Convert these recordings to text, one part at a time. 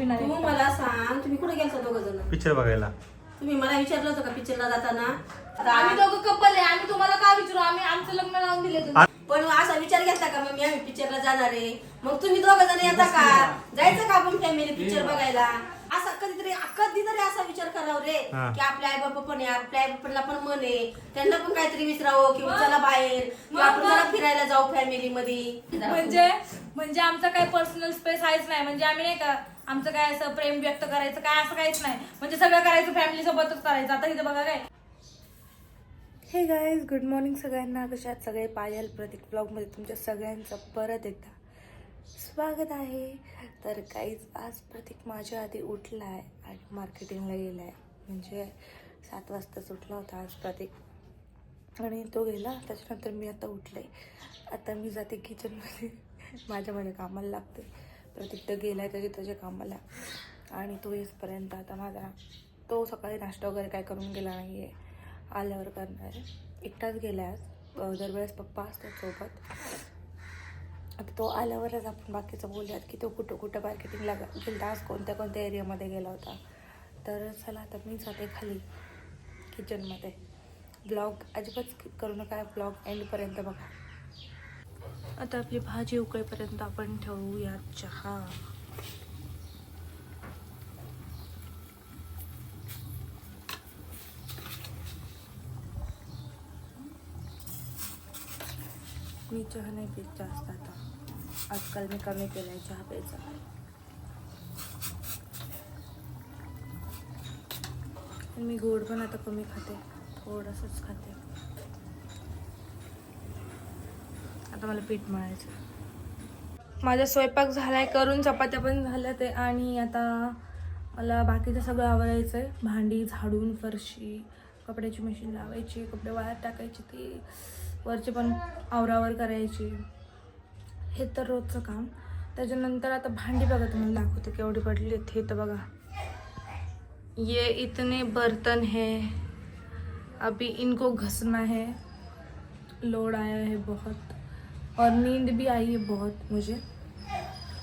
तू मला सांग तुम्ही कुठे गेलता दोघ जण? पिक्चर बघायला. तुम्ही मला विचारलं होतं का पिक्चरला जाताना? आम्ही दोघं कपल आहे आम्ही तुम्हाला का विचारू? आम्ही आमचं लग्न लावून दिले तुम्ही. पण असा विचार घेतला का? मग मी आम्ही पिक्चरला जाणार आहे. मग तुम्ही दोघ जण येता का? जायचं का आपण फॅमिली पिक्चर बघायला? असा कधीतरी कधीतरी असा विचार करावा रे हा. की आपल्या आई बाबा पण आहे आपल्या आई बापांना पण मन आहे. त्यांना पण काहीतरी विचारावं किंवा चला बाहेर. किंवा आपण जरा फिरायला जाऊ फॅमिली मध्ये म्हणजे म्हणजे आमचा काही पर्सनल स्पेस आहेच नाही. म्हणजे आम्ही नाही का आमचं काय असं प्रेम व्यक्त करायचं काय असं काहीच नाही. म्हणजे सगळं करायचं फॅमिली सोबतच करायचं. आता इथे बघा काय. हे गाईज गुड मॉर्निंग सगळ्यांना. कशात सगळे? पायल प्रतीक ब्लॉगमध्ये तुमच्या सगळ्यांचं परत एकदा स्वागत आहे. तर काहीच आज प्रतीक माझ्या आधी उठला आहे आणि मार्केटिंगला गेला आहे म्हणजे सात वाजताच उठला होता आज प्रतीक. आणि तो गेला. त्याच्यानंतर मी आता उठले. आता मी जाते किचनमध्ये माझ्या माझ्या कामाला लागते तर तिथं गेला आहे त्याच्या त्याच्या कामाला. आणि तो येसपर्यंत आता माझा तो सकाळी नाश्ता वगैरे काय करून गेला नाही आहे आल्यावर करणार एकटाच गेला आहे आज. दरवेळेस पप्पा असतात सोबत. आता तो आल्यावरच आपण बाकीचं बोलूयात की तो कुठं कुठं मार्केटिंगला गेला आज कोणत्या कोणत्या एरियामध्ये गेला होता. तर चला आता मी जाते खाली किचनमध्ये ब्लॉग अजिबात स्किप करू नका. ब्लॉग एंडपर्यंत बघा. आता आपली भाजी उकळेपर्यंत आपण ठेवूया चहा. मी चहा नाही पीत जास्त आता. आजकाल मी कमी केला आहे चहा प्यायचा. मी गोड पण आता कमी खाते. थोडंसंच खाते. आता मला पीठ मळायचं. माझा स्वयंपाक झाला आहे करून चपात्या पण झाल्या ते आणि आता मला बाकीचं सगळं आवरायचं आहे भांडी झाडून फरशी कपड्याची मशीन लावायची कपडे वाळत टाकायची ती. वरचे पण आवरावर करायची. हे तर रोजचं काम. त्याच्यानंतर आता भांडी बघा तुम्हाला दाखवते केवढी पडली आहेत. हे तर बघा. ये इतने बर्तन है. अभी इनको घसना है. लोड आया है बहुत. और नींद भी आई है बहुत मुझे।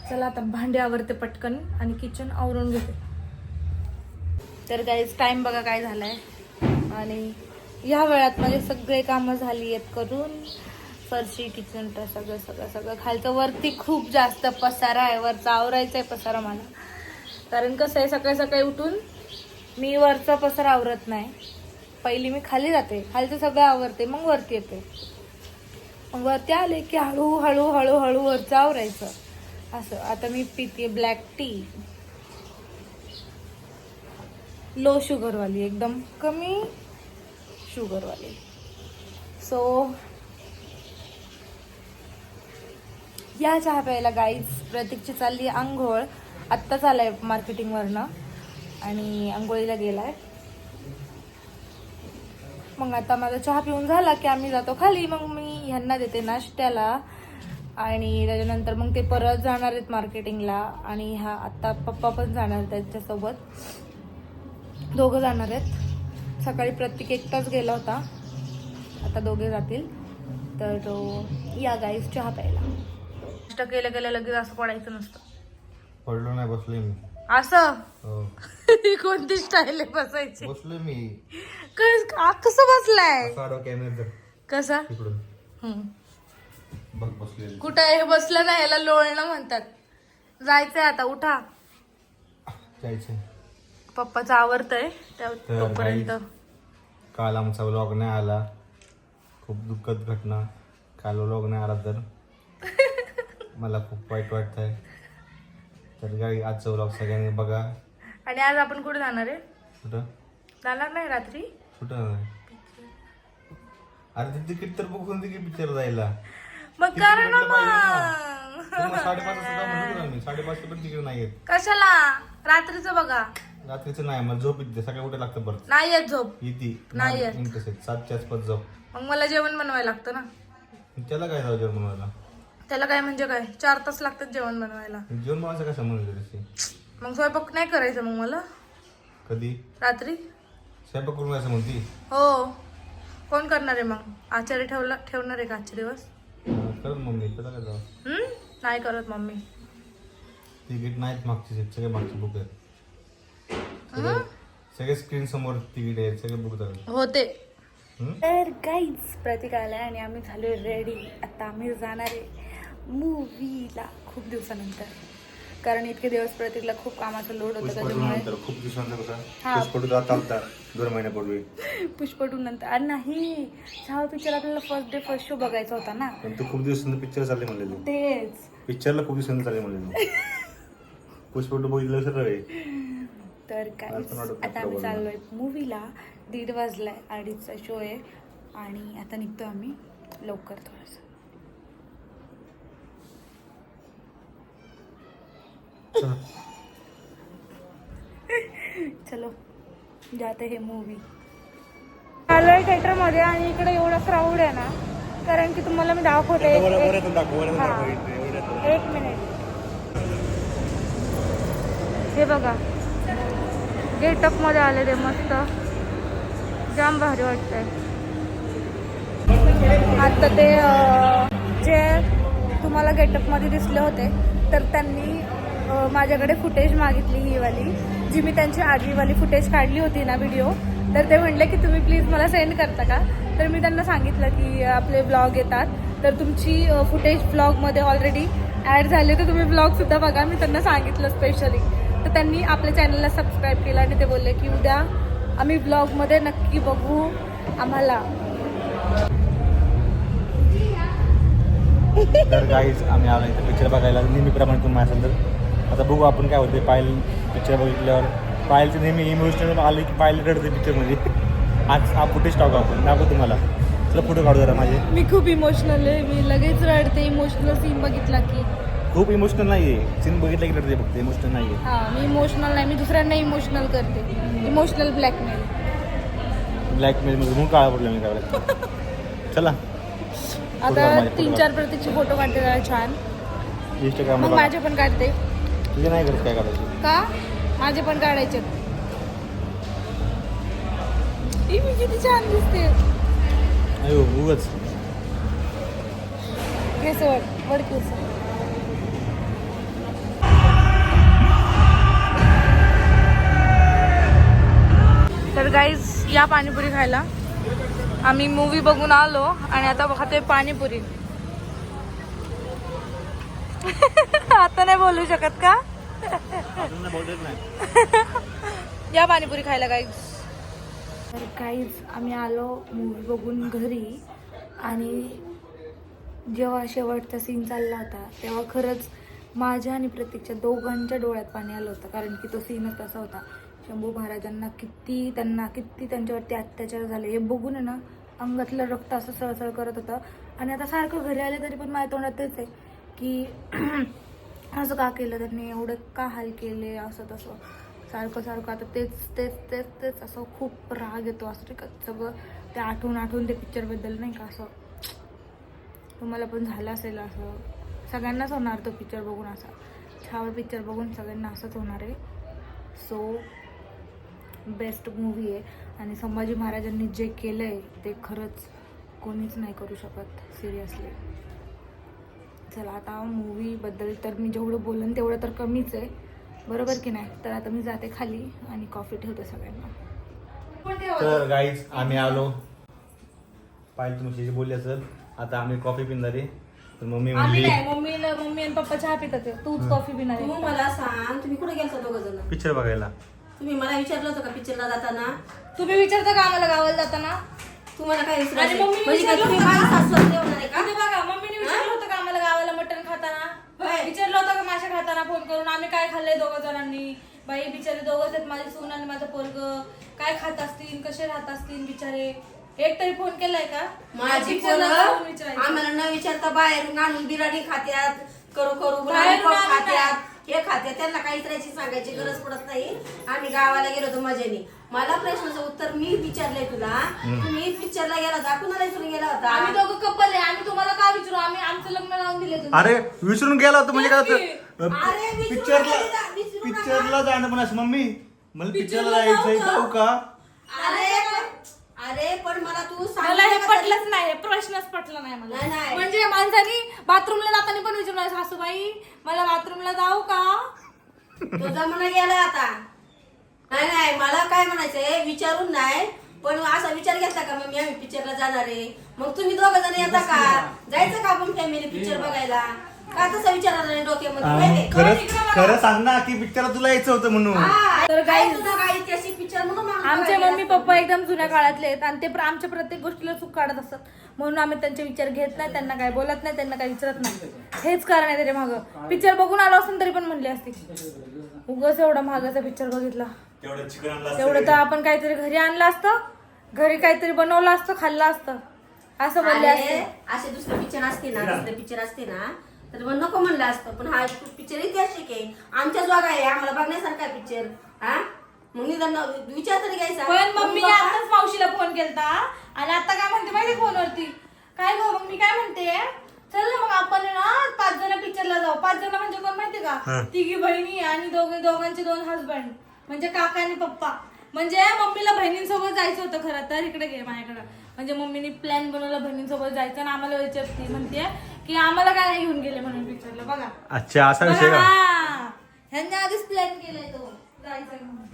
चला आता भांडे आवरते पटकन आणि किचन आवरून घेते. तर काहीच टाइम बघा काय झालाय. आणि या वेळात माझे सगळे कामं झाली आहेत करून. फरशी किचन तर सगळं सगळं सगळं. खालचं वरती खूप जास्त पसारा आहे. वरचा आवरायचा आहे पसारा मला. कारण कसं आहे सकाळी सकाळी उठून मी वरचा पसारा आवरत नाही. पहिली मी खाली जाते. खालचं सगळं आवरते मग वरती येते. वरती आले की हळूहळू हळूहळू वर चावरायचं असं. आता मी पिते ब्लॅक टी लो शुगरवाली एकदम कमी शुगरवाली सो या चहा प्यायला गाईज प्रतीकची चालली आंघोळ. आत्ताच आलाय मार्केटिंगवरनं आणि आंघोळीला गेलाय. मग आता माझा चहा पिऊन झाला की आम्ही जातो खाली. मग ह्यांना देते नाश्त्याला. आणि त्याच्यानंतर मग ते परत जाणार आहेत मार्केटिंगला. आणि हा आत्ता पप्पा पण जाणार त्यांच्यासोबत. दोघं जाणार आहेत. सकाळी प्रत्येक एकटाच गेला होता. आता दोघे जातील. तर या गाईस चहा प्यायला. नाश्ता केलं केलं लगेच असं पडायचं नसतं. पडलो नाही बसलोय मी. असं? हो. कोणती स्टाईल बसायची? बसलोय मी. कस- कसं बसलाय? कसा. बघ कुठं हे बसलं नाही याला लोळणं म्हणतात. जायचंय आता उठा. जायचंय. पप्पाचं आवडतंय त्या तर तोपर्यंत. काल आमचा व्लॉग नाही आला. खूप दुःखद घटना. काल व्लॉग नाही आला तर. मला खूप वाईट वाटत आहे तर गाई आजचा व्लॉग सगळ्यांनी बघा. आणि आज आपण कुठे जाणार आहे? कुठं? जाणार नाही रात्री? कुठं अरे ते तिकीट तर बुक होऊन की पिक्चर जायला. मग करा ना मग. साडेपाच मी. साडेपाच पण तिकीट नाही येत कशाला? रात्रीचं बघा. रात्रीचं नाही मला झोप येते. सकाळी कुठे लागतं परत. नाही येत झोप. येते. नाही येत. इंटरेस्ट आहे सातच्या आसपास जाऊ. मग मला जेवण बनवायला लागतं ना. त्याला काय जाऊ जेवण बनवायला? त्याला काय म्हणजे काय? चार तास लागतात जेवण बनवायला. जेवण बनवायचं काय त्याशी मग स्वयंपाक नाही करायचं मग मला? कधी? रात्री? स्वयंपाक करून जायचं म्हणती? हो. कोण करणार आहे मग? आचार्य ठेवला ठेवणार आहे का आजचे दिवस? अं, कर मम्मी त्याला काय जाऊ हम्म? नाही करत मम्मी. तिकीट नाहीत मागचे seat, सगळे मागचे बुक आहेत. सगळे- सगळे स्क्रीन समोर तिकीट आहेत सगळे बुक झाले. होते. हम्म? तर काहीच प्रतीक आलाय आणि आम्ही झालोय रेडी आता आम्ही जाणार आहे मूवीला खूप दिवसानंतर. कारण इतके दिवस प्रतीकला खूप कामाचा लोड होता त्याच्यामुळे खूप. पुष्पटू दोन महिन्यापूर्वी. नंतर. अरे नाही छावा पिक्चर आपल्याला फर्स्ट डे फर्स्ट शो बघायचा होता ना. पण तू खूप दिवसांचा पिक्चर चालले म्हणले तेच. पिक्चरला खूप दिवसांनी चालले म्हणले पुष्पटू बघितलं सर रे. तर काय आता आम्ही चाललोय मूवीला दीड वाजलाय अडीचचा शो आहे. आणि आता निघतो आम्ही लवकर थोडंसं. चलो. जाते हे मूवी आलोय थिएटरमध्ये आणि इकडे एवढा क्राऊड आहे ना कारण की तुम्हाला मी दाखवते एक- हा. मिनिट हे बघा. गेटअपमध्ये आले ते मस्त. जाम भारी वाटतंय. आता ते जे तुम्हाला गेटअपमध्ये दिसले होते तर त्यांनी माझ्याकडे फुटेज मागितली ही वाली जी मी त्यांची आधीवाली फुटेज काढली होती ना व्हिडिओ तर ते म्हणले की तुम्ही प्लीज मला सेंड करता का? तर मी त्यांना सांगितलं की आपले ब्लॉग येतात. तर तुमची फुटेज ब्लॉगमध्ये ऑलरेडी ॲड झाले तर तुम्ही ब्लॉगसुद्धा बघा मी त्यांना सांगितलं स्पेशली तर त्यांनी आपल्या चॅनलला सबस्क्राईब केलं आणि ते बोलले की उद्या आम्ही ब्लॉगमध्ये नक्की बघू आम्हाला. तर काहीच आम्ही आलो इथे पिक्चर बघायला. नेहमीप्रमाणे तुम्ही असेल तर. आता बघू आपण काय होते पायल पिक्चर बघितल्यावर. पायलचं नेहमी इमोशनल आलं की पायल रडते पिक्चरमध्ये आज हा फुटेज टाकू आपण. दाखवू तुम्हाला. चला फोटो काढू जरा माझे. मी खूप इमोशनल आहे. मी लगेच रडते. इमोशनल सीन बघितला की. खूप इमोशनल नाही आहे सीन बघितलं की रडते फक्त. इमोशनल नाही आहे हा मी इमोशनल नाही. मी दुसऱ्यांना इमोशनल करते. इमोशनल ब्लॅकमेल ब्लॅकमेलमध्ये म्हणून काळा पडला मी काय चला. आता तीन चार प्रतीचे फोटो काढते जरा छान. इंस्टाग्रामला मग बघा. माझे पण काढते. तुझे नाही करत काय काढायचं? का? माझे पण काढायचे मी किती छान दिसते. अयो उगच. केस वड वड केस. तर गाईज या पाणीपुरी खायला. आम्ही मूवी बघून आलो आणि आता खातोय पाणीपुरी. आता नाही बोलू शकत का? या पाणीपुरी खायला गाईज तर काहीच आम्ही आलो मूवी बघून घरी आणि जेव्हा शेवटचा सीन चालला होता तेव्हा खरंच माझ्या आणि प्रतीकच्या दोघांच्या डोळ्यात पाणी आलं होतं कारण की तो सीनच तसा होता. शंभू महाराजांना किती त्यांना किती त्यांच्यावरती अत्याचार झाले हे बघून आहे ना अंगातलं रक्त असं सळसळ करत होतं. आणि आता सारखं घरी आले तरी पण माझ्या तोंडात तेच आहे की असं का केलं त्यांनी? एवढं का हाल केले? असं तसं. सारखं सारखं आता तेच तेच तेच तेच असं खूप राग येतो असं ठीक का सगळं ते आठवून आठवून ते पिक्चरबद्दल नाही का असं. तुम्हाला पण झालं असेल असं. सगळ्यांनाच होणार तो पिक्चर बघून असा. छावा पिक्चर बघून सगळ्यांना असंच होणार आहे. सो बेस्ट मूवी आहे. आणि संभाजी महाराजांनी जे केलं आहे ते खरंच कोणीच नाही करू शकत सिरियसली चला आता मूवीबद्दल तर मी जेवढं बोलन तेवढं तर कमीच आहे. बरोबर की नाही? तर आता मी जाते खाली आणि कॉफी ठेवते सगळ्यांना. तर गाईज आम्ही आलो. पाहिजे तुमची बोलली असेल आता आम्ही कॉफी पिणार आहे. तर मम्मी आम्ही म्हणली नाही मम्मी मम्मी आणि पप्पा चहा पितात ते. तूच कॉफी पिणार तू मला सांग तुम्ही कुठे गेलता दोघ जण? पिक्चर बघायला. तुम्ही मला विचारलं होतं का पिक्चरला जाताना? तुम्ही विचारता का आम्हाला गावाला जाताना? तुम्हाला काय आणि? मम्मीने म्हणजे काय विचारलं तुम्ही होतं माझ्या का? आहे बघा मम्मीने विचारलं होतं का आम्हाला गावाला मटण खाताना होय. विचारलं होतं का मासे खाताना फोन करून? आम्ही काय खाल्लंय दोघं जणांनी? बाई बिचारे दोघंच आहेत माझी सून आणि माझं पोरग. काय खात असतील कसे राहत असतील बिचारे? एक तरी फोन केलाय का? माझी विचारायचं. आम्हाला न विचारता बाहेरून आणून बिर्याणी खात्यात करू करू बाहेरून आणून खात्यात. हे खात्यात त्यांना काही तऱ्हेची सांगायची गरज पडत नाही. आम्ही गावाला गेलो होतो मजेने. मला प्रश्नाचं उत्तर मी विचारलंय तुला. तुम्ही पिक्चरला गेला होता कुणाला विचारून गेला आम्ही होता दोघं कपल आहे आम्ही तुम्हाला का विचारू? आम्ही आमचं लग्न लावून दिले तुम्ही. अरे विसरून गेला होता म्हणजे काय? अरे, विसरून पिक्चरला. पिक्चरला जाणं पण असं मम्मी मला पिक्चरला पिक्चरला जायचंय जाऊ जाऊ का? अरे अरे पण मला तू मला हे पटलंच नाही. हे प्रश्नच पटला नाही नाही, मला. नाही. म्हणजे माणसानी बाथरूमला जाताना पण विचारलं सासूबाई मला बाथरूमला जाऊ का? तो जमाना गेला आता. नाही नाही मला काय म्हणायचंय विचारून नाही पण असा विचार घेतला का मग मी आम्ही पिक्चरला जाणार आहे. मग तुम्ही दोघं जण येता का? जायचं का आपण फॅमिली पिक्चर बघायला? का तसा विचार आला नाही डोक्यामध्ये? माहितीये? खरंच खरं सांग ना की पिक्चर तुला यायचं होतं म्हणून. हा, तर काय guys, तुझा काय ऐतिहासिक पिक्चर म्हणून मागं आमचे मम्मी पप्पा एकदम जुन्या काळातले आहेत आणि ते प्र- आमच्या प्रत्येक गोष्टीला चूक काढत असतात. म्हणून आम्ही त्यांचे विचार घेत नाही त्यांना काय बोलत नाही त्यांना काय विचारत नाही. हेच कारण आहे त्याच्या मागं. पिक्चर बघून आलो असून तरी पण म्हणले असते. उगाच एवढा महागाचा पिक्चर बघितला. तेवढं चिकन आणलं तेवढं तर आपण काहीतरी घरी आणलं असतं घरी काहीतरी बनवलं असतं खाल्लं असतं. असं म्हणले आणि असते. असे दुसरे पिक्चर असते ना दुसरे पिक्चर असते ना तर मग नको म्हणलं असतं पण हा पिक्चर ऐतिहासिक आहे. आमच्या जोगा आहे आम्हाला बघण्यासारखा पिक्चर हा? मग निदान विचार तरी घ्यायचा. पण मम्मीने आताच मावशीला फोन केलता आणि आता काय म्हणते माहिती फोनवरती? काय गो मग मी काय म्हणते? चल ना मग आपण ना पाच जण पिक्चरला जाऊ. पाच जण म्हणजे कोण माहिती का? तिघी बहिणी आणि दोघे दोघांचे दोन हसबंड म्हणजे काका आणि पप्पा. म्हणजे मम्मीला बहिणींसोबत जायचं होतं खरं तर. इकडे घे माझ्याकडं. म्हणजे मम्मीने प्लॅन बनवला बहिणींसोबत जायचं आणि आम्हाला विचारते. म्हणते की आम्हाला काय नाही घेऊन गेले म्हणून पिक्चरला बघा. अच्छा असा विषय बघा, का? हा. ह्यांनी आधीच प्लॅन केलाय तो जायचं म्हणून.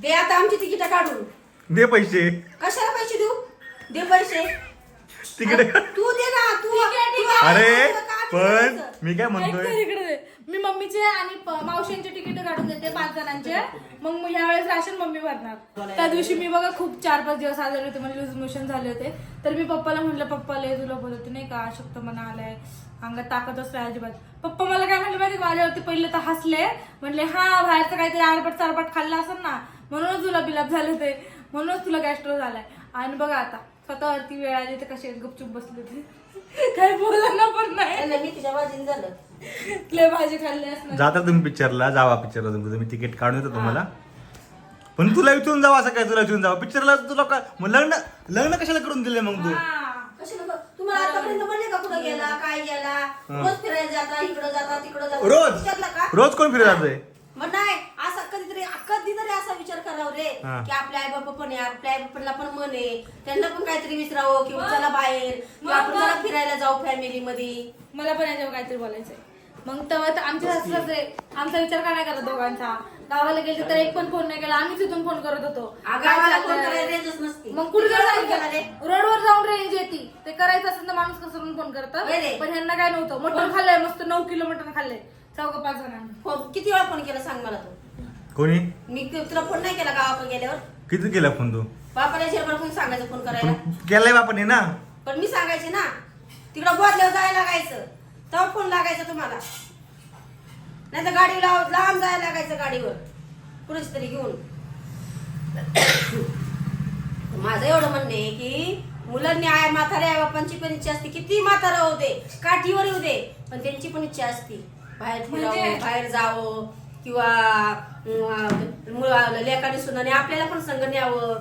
दे आता आमची तिकीट काढून. दे पैसे. कशाला पैसे देऊ? दे पैसे. तिकडे तू दे ना तू ठीक आहे, ठीक तू- अरे तुला पण द्यायचं? मी काय ऐक म्हणतोय? तर इकडे दे. मी मम्मीचे आणि मावशींचे तिकीट काढून देते पाच जणांचे. मग मी यावेळेस राशन मम्मी भरणार. त्या दिवशी मी बघा खूप चार पाच दिवस आजारी होते मला लूज मोशन झाले होते. तर मी पप्पाला म्हटलं पप्पा लय तुला बोलते नाही का? अशक्त मना आलाय अंगात ताकदच नाही अजिबात. पप्पा मला काय म्हटलं माहिती? माझ्यावरती पहिले तर हसले. म्हणले हा बाहेरचं काहीतरी आरपट चारपट खाल्लं असेल ना म्हणूनच तुला बिलाप झाले ते म्हणूनच तुला गॅस्ट्रो झालाय. आणि बघा आता स्वतःवरती वेळ आली तर कसे गपचूप बसले ते काही बोलायला पण नाही. मी तुझ्या बाजूने झालं. लय भाजी खाल्ली असणार. जाता तुम्ही पिक्चरला जावा पिक्चरला तुमचं तुम्ही. तिकीट काढून येतो तुम्हाला. पण तुला विचारून जावा असं काय? तुला विचारून जावा. पिक्चरला तुला काय? मग लग्न लग्न कशाला करून दिले मग तू? हा. कशाला बघ? तुम्हाला आतापर्यंत म्हणले का कुठं गेला काय गेला? रोज फिरायला जाता इकडं जाता तिकडं जाता. रोज? विचारलं का? रोज कोण फिरत जातोय? मग नाही असा कधीतरी कधीतरी असा विचार करावा रे. हा. की आपल्या आई बाबा पण आहे आपल्या आई बापांना पण मन आहे. त्यांना पण काहीतरी विचारावं किंवा चला बाहेर. किंवा आपण मग- जरा फिरायला जाऊ फॅमिली मध्ये मला पण याच्यावर काहीतरी बोलायचंय. मग तेव्हा तर आमच्या सासरे आमचा विचार का नाही करत दोघांचा. गावाला गेले तर एक पण फोन नाही केला. आम्हीच इथून फोन करत होतो. गावाला काय फोन चाललंय? करायला रेंजच नसते. मग कुठे तिकडे जाऊन रे. रोडवर जाऊन रेंज येते. ते करायचं असेल तर माणूस कसं फोन करत. होय रे. पण ह्यांना काय नव्हतं. मटण खाल्लंय मस्त नऊ किलो मटण खाल्लंय. चौघ पाच जणांनी. फोन किती वेळा फोन केला सांग मला तू? कोणी? मी क- तुला फोन नाही केला गावाकडे गेल्यावर? किती केला फोन तू? बापाला कोणी सांगायचं फोन करायला? पण केलाय बापाने ना? पण मी सांगायचे ना. तिकडं बोधल्यावर जायला लागायचं. तेव्हा फोन लागायचा तुम्हाला. नाही तर गाडी लाव लांब जायला लागायचं गाडीवर. कुणीच तरी घेऊन. माझं एवढं म्हणणं आहे की मुलांनी आय म्हातारे आई बापांची पण इच्छा असते. किती म्हातारा होऊ दे. काठीवर येऊ दे. पण त्यांची पण इच्छा असते. बाहेर फिरावं म्हणजे- बाहेर जावं किंवा लेकाने सुनाने आपल्याला पण संग न्यावं.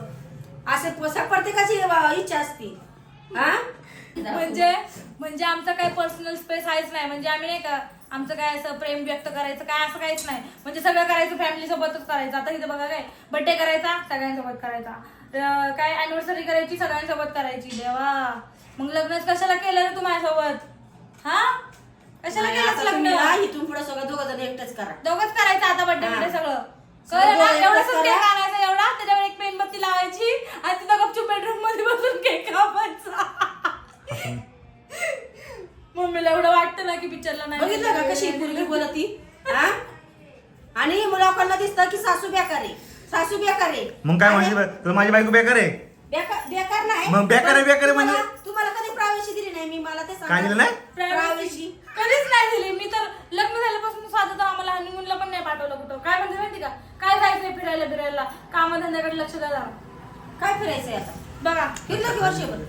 असे प- प्रत्येकाची इच्छा असते. हा? म्हणजे म्हणजे आमचा काही पर्सनल स्पेस आहेच नाही. म्हणजे आम्ही नाही का आमचं काय असं प्रेम व्यक्त करायचं काय असं काहीच नाही. म्हणजे सगळं करायचं फॅमिली सोबतच करायचं. आता इथे बघा काय बर्थडे करायचा सगळ्यांसोबत करायचा. अं, काय अॅनिव्हर्सरी करायची सगळ्यांसोबत करायची. देवा. मग लग्नच कशाला केलं रे तू माझ्यासोबत? हा? कशाला नाही, केलंस आता तुम्ही लग्न? ना इथून पुढे सगळं दोघं जण एकटच करा. दोघंच करायचं आता बर्थडे हा. बिड्डे सगळं. सगळं कळलं ना? दोघं एवढं एकच केक करा. आणायचा एवढा त्याच्यावर एक मेणबत्ती लावायची आणि तिथं गपचूप बेडरूममध्ये बसून केक कापायचा. मम्मीला एवढं वाटतं ना की पिक्चरला नाही बघितलं का कशी मुलगी बोलती? हा? आणि लोकांना दिसतं की सासू बेकार आहे. सासू बेकार आहे. मग काय आणि म्हणजे तुला माझी बायको बेकार आहे. बेकार बेकार नाही. मग बेकार आहे, बेकार आहे म्हणजे? तुम्हाला- तुम्हाला कधी प्रावेशी दिली नाही? मी मला ते काय दिलं नाही? प्रावेशी कधीच नाही दिली. मी तर लग्न झाल्यापासून साधं तर आम्हाला हनीमूनला पण नाही पाठवलं कुठं. काय म्हणते माहिती का? काय जायचंय फिरायला फिरायला कामधंद्याकडे लक्ष द्या जरा. काय फिरायचंय आता? बघा फिरलं की वर्षभर?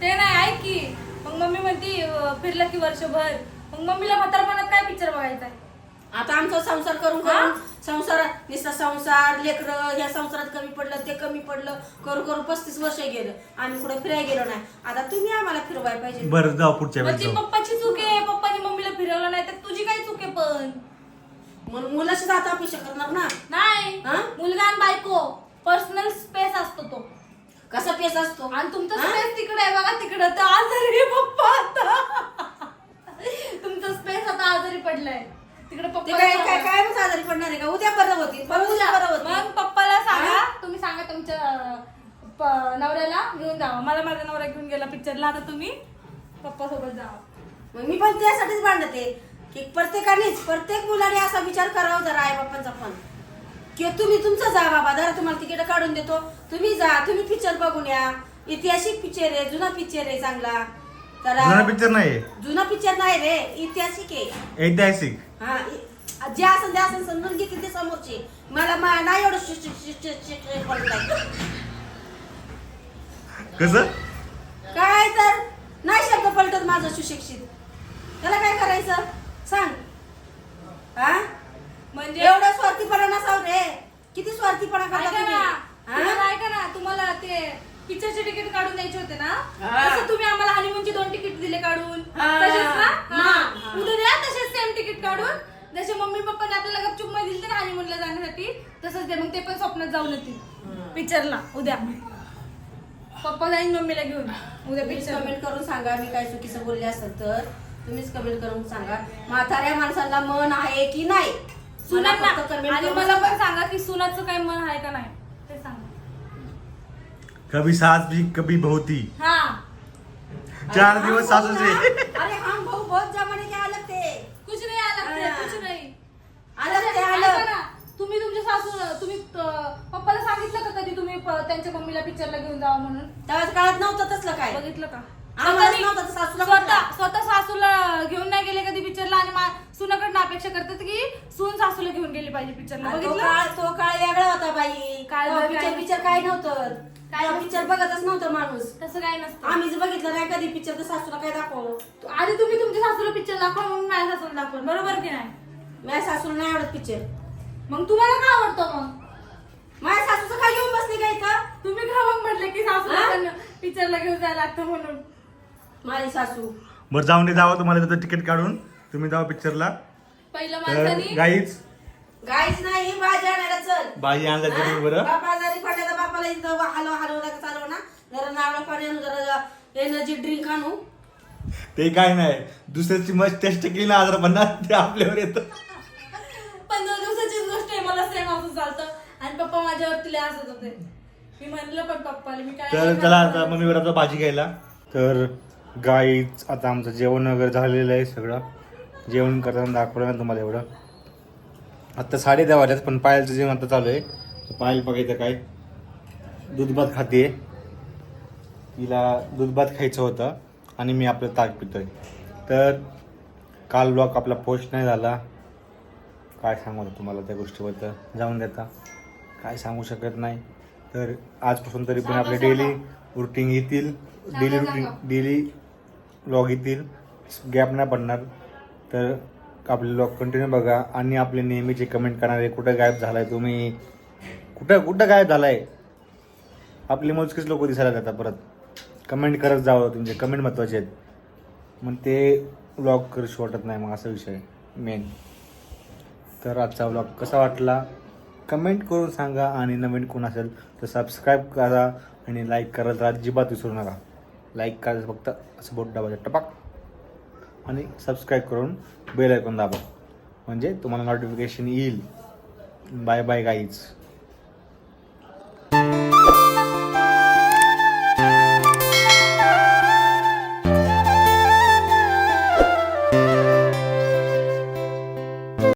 ते नाही ऐक की. मग मम्मी म्हणती फिरलं की वर्षभर. मग मम्मीला म्हातारपणात काय पिक्चर बघायचा आहे आता आमचा संसार करून करून संसार नुसता संसार लेकरं ह्या संसारात कमी पडलं ते कमी पडलं करू करू पस्तीस वर्ष गेलं. आम्ही कुठे फिरायला गेलो नाही. आता तुम्ही आम्हाला फिरवायला पाहिजे. बरं जाऊ पुढच्या वेळेस जाऊ. पप्पाची चूक आहे. पप्पानी मम्मीला फिरवलं नाही तर तुझी काय चूक आहे पण? म्हणून मुलाशी जाता अपेक्षा करणार ना? नाही. हा? मुलगा आणि बायको पर्सनल स्पेस असतो तो. कसा पेस असतो? आणि तुमचा हा? स्पेस तिकडे आहे बघा तिकडे तर आजारी आहे पप्पा आता. तुमचा स्पेस आता आजारी पडलाय. तिकडे ते पप्पा काय काय काय मग आजारी पडणार आहे का? उद्या बरं होती. परवा बरं होती. मग पप्पाला सांगा. तुम्ही सांगा तुमच्या प- नवऱ्याला घेऊन जावा. मला माझा नवरा घेऊन गेला पिक्चरला आता तुम्ही पप्पा सोबत जावा. मग मी पण त्यासाठीच भांडते. की प्रत्येकानेच प्रत्येक मुलाने असा विचार करावा जरा आई बाप्पांचा पण. की तुम्ही तुमचं जा बाबा. जरा तुम्हाला तिकीट काढून देतो. तुम्ही जा. तुम्ही पिक्चर बघून या. ऐतिहासिक पिक्चर आहे जुना पिक्चर आहे चांगला. जुना पिक्चर नाही जुना पिक्चर नाही रे ऐतिहासिक आहे. ऐतिहासिक. हा जे असं ते असं समजून घेतील ते समोरचे. मला मा- नाही एवढं. कसं? काय तर नाही शब्द पलटत माझं सुशिक्षित. त्याला काय करायचं? सांग. हा? म्हणजे एवढा स्वार्थीपणा नसावं रे. किती स्वार्थीपणा करता तुम्ही? हा? ऐका ना. तुम्हाला ते पिक्चरचे तिकीट काढून द्यायचे होते ना? हा. तसं तुम्ही आम्हाला हनीमूनचे दोन तिकीट दिले काढून. हा. तसेच ना? हा. हा. हा. उद्या द्या तसेच सेम तिकीट काढून. जसे मम्मी पप्पाने आपल्याला गपचूपमध्ये दिले ना हनीमूनला जाण्यासाठी तसंच दे. मग ते पण स्वप्नात जाऊन येतील. पिक्चरला उद्या. पप्पा जाईन मम्मीला घेऊन. उद्या तुम्हीच पिक्चर कमेंट करून सांगा मी काय चुकीचं बोलले असेल तर. तुम्हीच कमेंट करून सांगा. म्हाताऱ्या माणसाला मन आहे की नाही? मला सुनांना फक्त comment आणि करून मला पण सांगा. की सुनाचं काही मन आहे का नाही. कभी सास भी कभी बहुती। हा। चार अरे दिवस हम सासू भाऊ से ना, अरे हम भाऊ बहुत जमाने के अलग थे। कुछ नाही आलं ते. कुछ नाही। अलग ते ऐका अलग ना, तुम्ही तुमच्या सासू तुम्ही अं, पप्पाला सांगितलं का कधी तुम्ही प- त्यांच्या मम्मीला पिक्चरला घेऊन जावा म्हणून? त्यावेळेस काळात नव्हतं तसलं काय. बघितलं का? आम्हाला स्वतःनी- नव्हतं तर सासूला स्वतः कुठलं? स्वतः सासूला घेऊन नाही गेले कधी पिक्चरला आणि मा- सुनाकडनं अपेक्षा करतात की सून सासूला घेऊन गेली पाहिजे पिक्चरला आणि तो बघितलं? काळ तो काळ वेगळा होता बाई. काळ वेगळा पिक्चर. पिक्चर काय नव्हतं. काय काय पिक्चर बघतच नव्हतं माणूस. तसं काय नसतं आम्ही जर बघितलं नाही कधी पिक्चर तर सासूला काय दाखव आधी तुम्ही तुमच्या सासूला पिक्चर दाखवा म्हणून माझ्या सासूला दाखवा. बरोबर की नाही? माझ्या सासूला नाही आवडत पिक्चर मग तुम्हाला का आवडतं मग? माझ्या सासूचं काय घेऊन बसली काय तर तुम्ही का मग म्हटलं की सासूला हा? पण पिक्चरला घेऊन जायला लागतं म्हणून? माझी सासू. बरं जाऊन दे जावं तुम्हाला तिथं तिकीट काढून. तुम्ही जावा पिक्चरला पहिलं तर माणसानी गाईच. गाईच नाही भाजी आणायला चल. बाई आणला हा? बरं. बापा जरी पडल्या तर बापाला इथं हलव हलवला चालव ना. जरा नारळ पाणी आणू जरा एनर्जी ड्रिंक आणू. ते काय नाही. दुसऱ्याची मस्त टेस्ट केली ना आजार पण ते आपल्यावर येतं. पंधरा दिवसाचीच गोष्ट आहे मला सेम असं चालतं. आणि पप्पा माझ्यावरती लय हसत होते. मी म्हणलं पण पप्पाला मी काय तर नाही चला. आता मम्मीवर आता भाजी घ्यायला. तर गाईच आता आमचं जेवण वगैरे झालेलं आहे सगळं. जेवण करताना दाखवलं ना तुम्हाला एवढं. आता साडे दहा वाजल्यात पण पायलचं जेवण आता चालू आहे. तर पायल बघायचं काय. दूध भात खाते तिला दूध भात खायचं होतं आणि मी आपलं ताक पितोय. तर काल ब्लॉग आपला पोस्ट नाही झाला. काय सांगू आता तुम्हाला त्या गोष्टीबद्दल? जाऊन देता काय सांगू शकत नाही. तर आजपासून तरी पण आपले डेली रुटीन येतील. डेली रुटीन डेली व्लॉग येतील. गॅप नाही पडणार. तर आपले व्लॉग कंटिन्यू बघा. आणि आपले नेहमीचे कमेंट करणारे कुठं गायब झालाय तुम्ही? कुठं कुठं गायब झालाय? आपले मोजकेच लोक दिसायला जातात परत. कमेंट करत जावं तुमचे कमेंट महत्त्वाचे आहेत. मग ते व्लॉग करूशी वाटत नाही मग असा विषय मेन तर आजचा व्लॉग कसा वाटला? कमेंट करून सांगा आणि नवीन कोण असेल तर सबस्क्राईब करा आणि लाईक करायला तर अजिबात विसरू नका. लाईक करायचं फक्त असं बोट दाबायचं टपाक. आणि सबस्क्राईब करून बेल ऐकून दाबा. म्हणजे तुम्हाला नोटिफिकेशन येईल. Bye bye guys